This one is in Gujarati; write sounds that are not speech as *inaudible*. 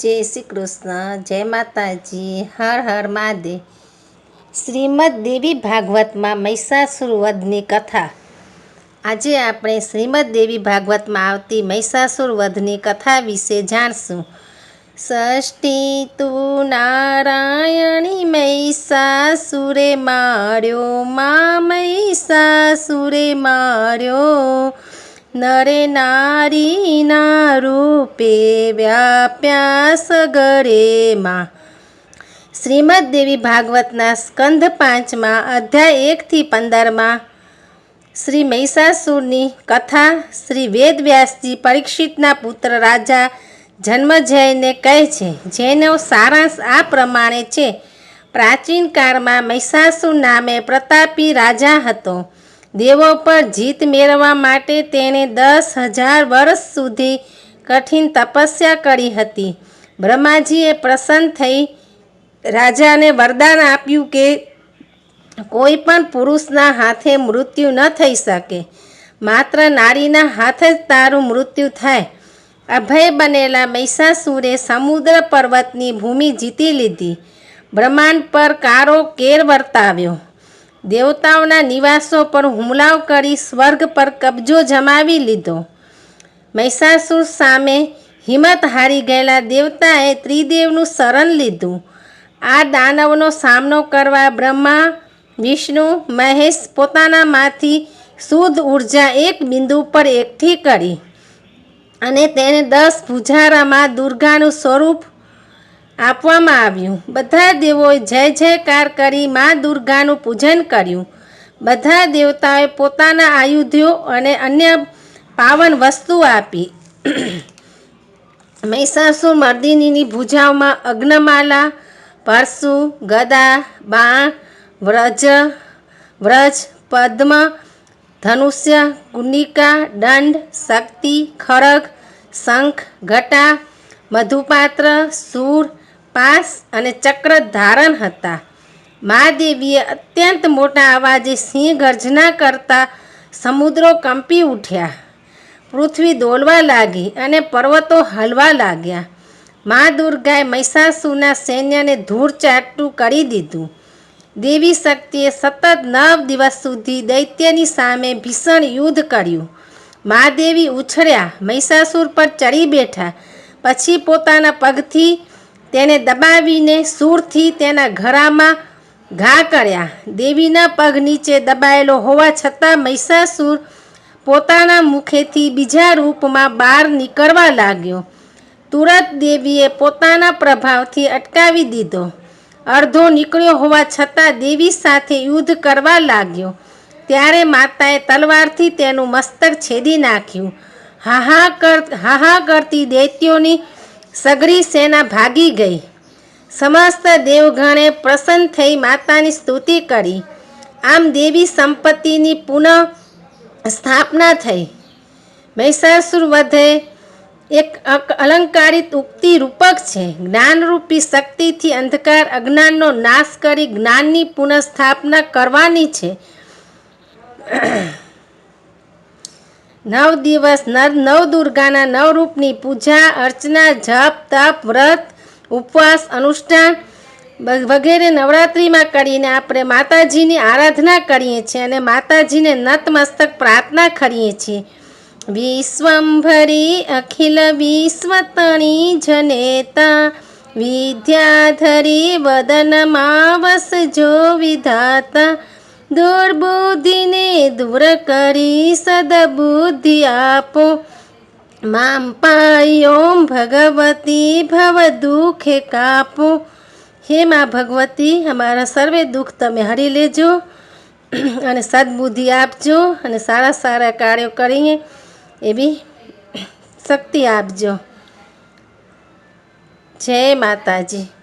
જય શ્રી કૃષ્ણ, જય માતાજી, હર હર મહાદેવ. શ્રીમદ દેવી ભાગવતમાં મહિષાસુર વધની કથા. આજે આપણે શ્રીમદ દેવી ભાગવતમાં આવતી મહિષાસુર વધની કથા વિશે જાણશું. ષષ્ઠી તું નારાયણી મહિષાસુરે માર્યો, મા મહિષાસુરે માર્યો. નરે નારીના રૂપે વ્યાપ્યા સગરેમાં શ્રીમદ દેવી ભાગવતના સ્કંધ પાંચમાં અધ્યાય એકથી પંદરમાં. શ્રી મહિષાસુરની કથા શ્રી વેદવ્યાસજી પરીક્ષિતના પુત્ર રાજા જન્મજયને કહે છે, જેનો સારાંશ આ પ્રમાણે છે. પ્રાચીન કાળમાં મહિષાસુર નામે પ્રતાપી રાજા હતો. દેવો પર જીત મેળવવા માટે તેણે દસ હજાર વર્ષ સુધી કઠિન તપસ્યા કરી હતી. બ્રહ્માજીએ પ્રસન્ન થઈ રાજાને વરદાન આપ્યું કે કોઈ પણ પુરુષના હાથે મૃત્યુ ન થઈ શકે. માત્ર નારીના હાથે જ તારું મૃત્યુ થાય. અભય બનેલા મહિષાસુરે સમુદ્ર પર્વતની ભૂમિ જીતી લીધી. બ્રહ્માંડ પર કારો કેર વર્તાવ્યો. દેવતાઓના નિવાસો પર હુમલાઓ કરી સ્વર્ગ પર કબજો જમાવી લીધો. મહિષાસુર સામે હિંમત હારી ગયેલા દેવતાએ ત્રિદેવનું શરણ લીધું. આ દાનવનો સામનો કરવા બ્રહ્મા, વિષ્ણુ, મહેશ પોતાનામાંથી શુદ્ધ ઊર્જા એક બિંદુ પર એકઠી કરી અને તેને દસ ભુજારામાં દુર્ગાનું સ્વરૂપ આપવામાં આવ્યું. બધા દેવોએ જય જયકાર કરી મા દુર્ગાનું પૂજન કર્યું. બધા દેવતાઓએ પોતાના આયુધ્યો અને અન્ય પાવન વસ્તુ આપી. મહિષાસુર મર્દિનીની ભુજાઓમાં અગ્નમાલા પરશુ ગદા, બાણ, વ્રજ વ્રજ, પદ્મ, ધનુષ્ય કુંડિકા દંડ, શક્તિ, ખરગ, શંખ, ઘટા, મધુપાત્ર, સૂર પાસ અને ચક્ર ધારણ હતા. મહાદેવીએ અત્યંત મોટા અવાજે સિંહ ગર્જના કરતા સમુદ્રો કંપી ઉઠ્યા. પૃથ્વી દોલવા લાગી અને પર્વતો હલવા લાગ્યા. મા દુર્ગાએ મહિષાસુરના સૈન્યને ધૂળ ચાટું કરી દીધું. દેવી શક્તિએ સતત નવ દિવસ સુધી દૈત્યની સામે ભીષણ યુદ્ધ કર્યું. મહાદેવી ઉછળ્યા મહિષાસુર પર ચડી બેઠા. પછી પોતાના પગથી તેને દબાવીને સૂરથી તેના ઘરામાં ઘા કર્યા. દેવીના પગ નીચે દબાયેલો હોવા છતાં મહિષાસુર પોતાના મુખેથી બીજા રૂપમાં બહાર નીકળવા લાગ્યો. તુરત દેવીએ પોતાના પ્રભાવથી અટકાવી દીધો. અડધો નીકળ્યો હોવા છતાં દેવી સાથે યુદ્ધ કરવા લાગ્યો. ત્યારે માતાએ તલવારથી તેનું મસ્તક છેદી નાખ્યું. હાહા કર હાહા કરતી દૈત્યોની સગરી સેના ભાગી ગઈ. સમસ્ત દેવગણે પ્રસન્ન થઈ માતાની સ્તુતિ કરી. આમ દેવી સંપત્તિની પુનઃ સ્થાપના થઈ. મહિષાસુર વધે એક અલંકારિત ઉક્તિ રૂપક છે. જ્ઞાનરૂપી શક્તિથી અંધકાર અજ્ઞાનનો નાશ કરી જ્ઞાનની પુનઃસ્થાપના કરવાની છે. નવ દિવસ નવ દુર્ગાના નવ રૂપની પૂજા, અર્ચના, જપ, તપ, વ્રત, ઉપવાસ, અનુષ્ઠાન વગેરે નવરાત્રિમાં કરીને આપણે માતાજીની આરાધના કરીએ છીએ અને માતાજીને નતમસ્તક પ્રાર્થના કરીએ છીએ. વિશ્વંભરી અખિલ વિશ્વતણી જનેતા, વિદ્યાધરી વદનમાં વસજો વિધાતા દુર્બુદ્ધિને દૂર કરી સદબુદ્ધિ આપો. મામ પાયોમ ભગવતી ભવ દુઃખે કાપો. હે મા ભગવતી, અમારા સર્વે દુઃખ તમે હરી લેજો *clears throat* અને સદબુદ્ધિ આપજો અને સારા સારા કાર્યો કરીએ એવી *clears throat* શક્તિ આપજો. જય માતાજી.